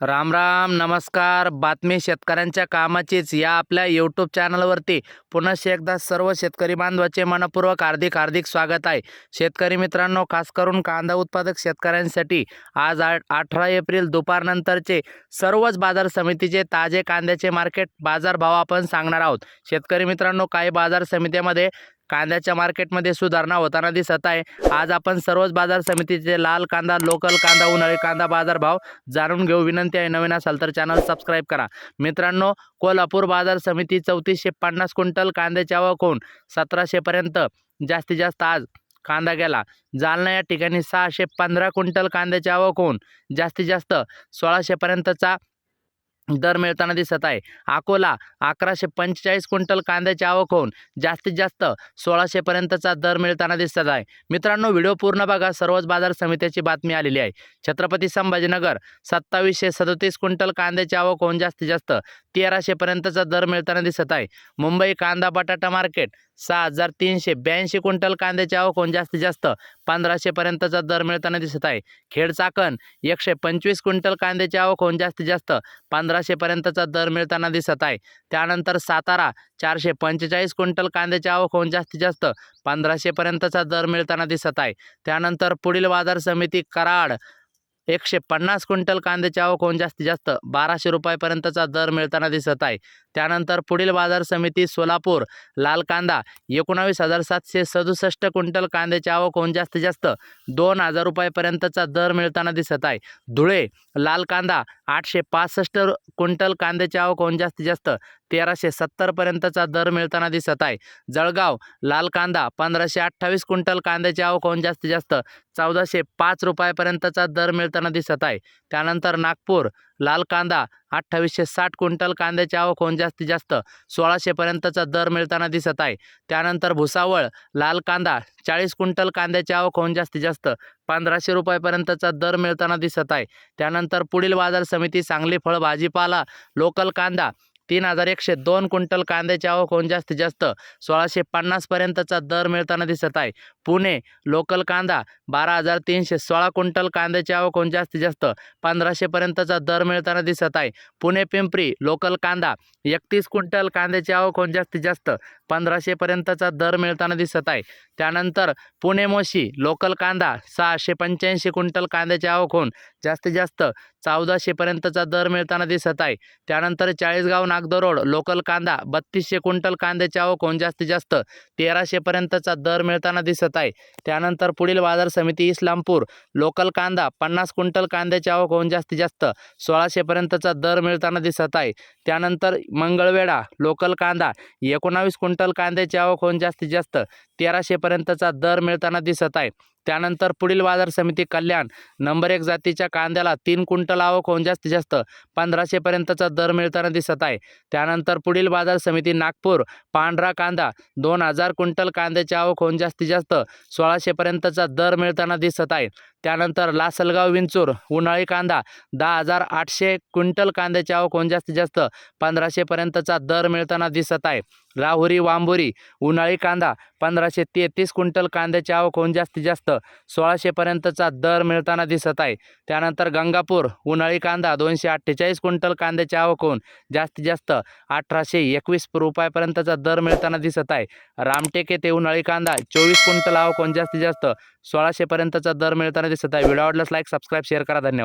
राम राम नमस्कार. बातमी शेतकऱ्यांच्या कामाचीच या आपल्या यूट्यूब चॅनलवरती पुन्हा एकदा सर्व शेतकरी बांधवाचे मनपूर्वक हार्दिक हार्दिक स्वागत आहे. शेतकरी मित्रांनो खास करून कांदा उत्पादक शेतकऱ्यांसाठी आज आठ अठरा एप्रिल दुपारनंतरचे सर्वच बाजार समितीचे ताजे कांद्याचे मार्केट बाजारभाव आपण सांगणार आहोत. शेतकरी मित्रांनो काही बाजार समित्यामध्ये कांद्याच्या मार्केटमध्ये सुधारणा होताना दिसत आहे. आज आपण सर्वच बाजार समितीचे लाल कांदा लोकल कांदा उन्हाळी कांदा बाजार भाव जाणून घेऊ. विनंती आहे नवीन असाल तर चॅनल सबस्क्राईब करा. मित्रांनो कोल्हापूर बाजार समिती चौतीसशे पन्नास क्विंटल कांद्याच्या व कोण सतराशेपर्यंत जास्तीत जास्त आज कांदा गेला. जालना या ठिकाणी सहाशे पंधरा क्विंटल कांद्याच्या आवक होऊन जास्तीत जास्त सोळाशेपर्यंतचा दर मिळताना दिसत आहे. अकोला अकराशे पंचेचाळीस क्विंटल कांद्याची आवक होऊन जास्तीत जास्त सोळाशेपर्यंतचा दर मिळताना दिसत आहे. मित्रांनो व्हिडिओ पूर्ण बघा. सर्वच बाजार समित्याची बातमी आलेली आहे. छत्रपती संभाजीनगर सत्तावीसशे सदतीस क्विंटल कांद्याची आवक होऊन जास्तीत जास्त तेराशेपर्यंतचा दर मिळताना दिसत आहे. मुंबई कांदा बटाटा मार्केट सहा हजार तीनशे ब्याऐंशी क्विंटल कांद्याची आवक होऊन जास्तीत जास्त पंधराशेपर्यंतचा दर मिळताना दिसत आहे. खेड चाकण एकशे पंचवीस क्विंटल कांद्याची आवक होऊन जास्तीत जास्त पंधराशेपर्यंतचा दर मिळताना दिसत आहे. त्यानंतर सातारा चारशे पंचेचाळीस क्विंटल कांद्याची आवक होऊन जास्तीत जास्त पंधराशेपर्यंतचा दर मिळताना दिसत आहे. त्यानंतर पुढील बाजार समिती कराड एकशे पन्नास क्विंटल कांद्याची आवक होऊन जास्तीत जास्त बाराशे रुपयापर्यंतचा दर मिळताना दिसत आहे. त्यानंतर पुढील बाजार समिती सोलापूर लाल कांदा एकोणावीस हजार सातशे सदुसष्ट क्विंटल कांद्याची आवक होऊन जास्तीत जास्त दोन हजार रुपयापर्यंतचा दर मिळताना दिसत आहे. धुळे लाल कांदा आठशे पासष्ट क्विंटल कांद्याची आवक होऊन जास्तीत जास्त तेराशे सत्तरपर्यंतचा दर मिळताना दिसत आहे. जळगाव लाल कांदा पंधराशे अठ्ठावीस क्विंटल कांद्याची आवक होऊन जास्तीत जास्त चौदाशे पाच रुपयापर्यंतचा दर मिळताना दिसत आहे. त्यानंतर नागपूर लाल कांदा अठ्ठावीसशे साठ क्विंटल कांद्याची आवक होऊन जास्तीत जास्त सोळाशेपर्यंतचा दर मिळताना दिसत आहे. त्यानंतर भुसावळ लाल कांदा चाळीस क्विंटल कांद्याची आवक होऊन जास्तीत जास्त पंधराशे रुपयापर्यंतचा दर मिळताना दिसत आहे. त्यानंतर पुढील बाजार समिती सांगली फळ भाजीपाला लोकल कांदा तीन हजार एकशे दोन क्विंटल कांद्याची आवक होऊन जास्तीत जास्त सोळाशे पन्नासपर्यंतचा दर मिळताना दिसत आहे. पुणे लोकल कांदा बारा हजार तीनशे सोळा क्विंटल कांद्याची आवक होऊन जास्तीत जास्त पंधराशेपर्यंतचा दर मिळताना दिसत आहे. पुणे पिंपरी लोकल कांदा एकतीस क्विंटल कांद्याची आवक होऊन जास्तीत जास्त पंधराशेपर्यंतचा दर मिळताना दिसत आहे. त्यानंतर पुणे मोशी लोकल कांदा सहाशे पंच्याऐंशी क्विंटल कांद्याची आवक होऊन जास्तीत जास्त चौदाशेपर्यंतचा दर मिळताना दिसत आहे. त्यानंतर चाळीसगाव नागदरोड लोकल कांदा बत्तीसशे क्विंटल कांद्याची आवक होऊन जास्तीत जास्त तेराशेपर्यंतचा दर मिळताना दिसत आहे. त्यानंतर पुढील बाजार समिती इस्लामपूर लोकल कांदा पन्नास क्विंटल कांद्याची आवक होऊन जास्तीत जास्त सोळाशेपर्यंतचा दर मिळताना दिसत आहे. त्यानंतर मंगळवेढा लोकल कांदा एकोणावीस क्विंटल कांद्याची आवक होऊन जास्तीत जास्त तेराशेपर्यंतचा दर मिळताना दिसत आहे. त्यानंतर पुढील बाजार समिती कल्याण नंबर एक जातीच्या कांद्याला तीन क्विंटल आवक होऊन जास्तीत जास्त पंधराशेपर्यंतचा दर मिळताना दिसत आहे. त्यानंतर पुढील बाजार समिती नागपूर पांढरा कांदा दोन हजार क्विंटल कांद्याची आवक होऊन जास्तीत जास्त सोळाशेपर्यंतचा दर मिळताना दिसत आहे. त्यानंतर लासलगाव विंचूर उन्हाळी कांदा दहा हजार आठशे क्विंटल कांद्याची आवक होऊन जास्तीत जास्त पंधराशेपर्यंतचा दर मिळताना दिसत आहे. राहुरी वांबोरी उन्हाळी कांदा पंधराशे तेहतीस क्विंटल कांद्याची आवक होऊन जास्तीत जास्त सोळाशेपर्यंतचा दर मिळताना दिसत आहे. त्यानंतर गंगापूर उन्हाळी कांदा दोनशे अठ्ठेचाळीस क्विंटल कांद्याची आवक होऊन जास्तीत जास्त अठराशे एकवीस रुपयापर्यंतचा दर मिळताना दिसत आहे. रामटेक येथे उन्हाळी कांदा चोवीस क्विंटल आवक होऊन जास्तीत जास्त सोळाशेपर्यंतचा दर मिळताना दिसत आहे. व्हिडिओ आवडल्यास लाईक सबस्क्राईब शेअर करा. धन्यवाद.